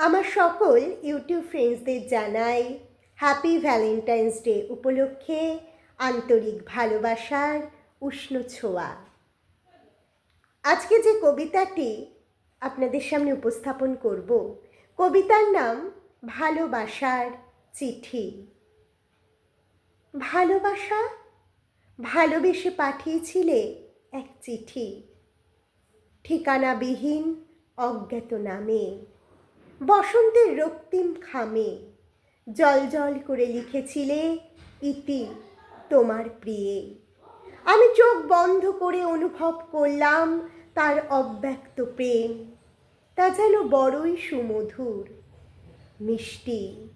আমার সকল ইউটিউব ফ্রেন্ডসদের জানাই হ্যাপি ভ্যালেন্টাইন্স ডে উপলক্ষে আন্তরিক ভালোবাসার উষ্ণ ছোঁয়া। আজকে যে কবিতাটি আপনাদের সামনে উপস্থাপন করব, কবিতার নাম ভালোবাসার চিঠি। ভালোবাসা ভালোবেসে পাঠিয়েছিলে এক চিঠি। ঠিকানাবিহীন অজ্ঞাত নামে। বসন্তের রক্তিম খামে। জল জল করে লিখেছিলে ইতি তোমার প্রিয়ে। আমি চোখ বন্ধ করে অনুভব করলাম তার অব্যক্ত প্রেম। তা যেন বড়ই সুমধুর, মিষ্টি।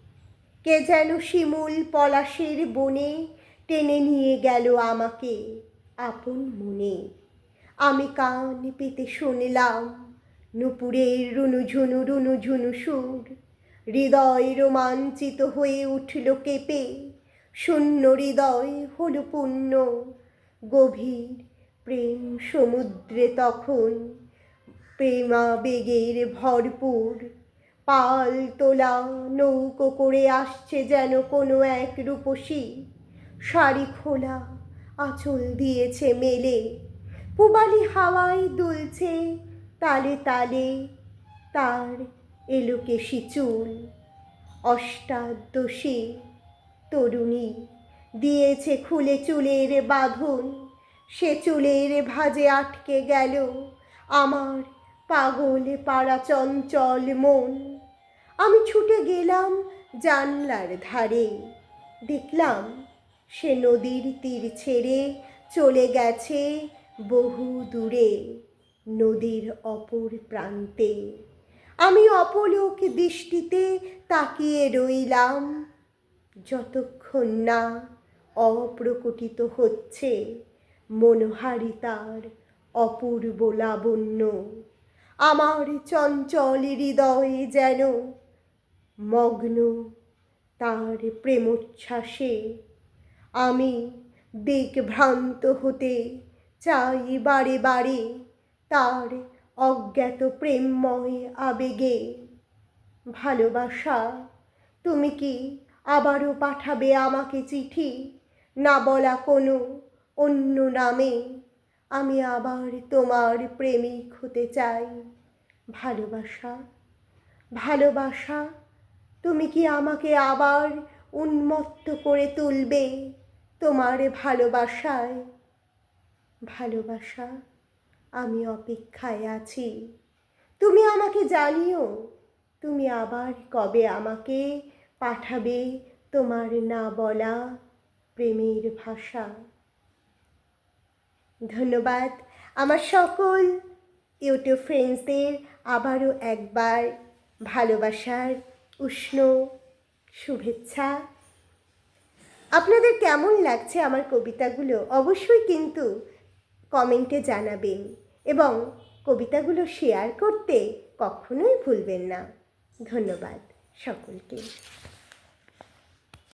কে যেন শিমুল পলাশের বনে টেনে নিয়ে গেল আমাকে আপন মনে। আমি কান পেতে শুনলাম নুপুরের রুনুঝুনু রুনুঝুনু সুর। হৃদয় রোমাঞ্চিত হয়ে উঠল কেঁপে। শূন্য হৃদয় হল পূর্ণ। গভীর প্রেম সমুদ্রে তখন প্রেমাবেগের ভরপুর। পাল তোলা নৌকো করে আসছে যেন কোনো এক রূপসী। শাড়ি খোলা আঁচল দিয়েছে মেলে। পুবালি হাওয়ায় দুলছে তালে তালে তার এলোকেশি চুল। অষ্টাদশী তরুণী দিয়েছে খুলে চুলের বাঁধন। সে চুলের ভাজে আটকে গেল আমার পাগল পাড়া চঞ্চল মন। আমি ছুটে গেলাম জানলার ধারে। দেখলাম সে নদীর তীর ছেড়ে চলে গেছে বহু দূরে। নদীর অপর প্রান্তে। আমি অপলোক দৃষ্টিতে তাকিয়ে রইলাম। যতক্ষণ না অপ্রকটিত হচ্ছে মনোহারিতার অপূর্ব লাবণ্য। আমার চঞ্চল হৃদয়ে যেন মগ্ন তার প্রেমোচ্ছ্বাসে। আমি দিকভ্রান্ত হতে চাই বারে বারে। তার অজ্ঞাত প্রেমময় আবেগে। ভালোবাসা, তুমি কি আবারও পাঠাবে আমাকে চিঠি? না বলা কোনো অন্য নামে। আমি আবার তোমার প্রেমিক হতে চাই। ভালোবাসা ভালোবাসা, তুমি কি আমাকে আবার উন্মত্ত করে তুলবে তোমার ভালোবাসায়? ভালোবাসা আমি অপেক্ষায় আছি। তুমি আমাকে জানিও, তুমি আবার কবে আমাকে পাঠাবে তোমার না বলা প্রেমের ভাষা? ধন্যবাদ আমার সকল ইউটিউব ফ্রেন্ডসদের আবারও একবার ভালোবাসার উষ্ণ শুভেচ্ছা। আপনাদের কেমন লাগছে আমার কবিতাগুলো অবশ্যই কিন্তু কমেন্টে জানাবেন। এবং কবিতাগুলো শেয়ার করতে কখনোই ভুলবেন না। ধন্যবাদ সকলকে।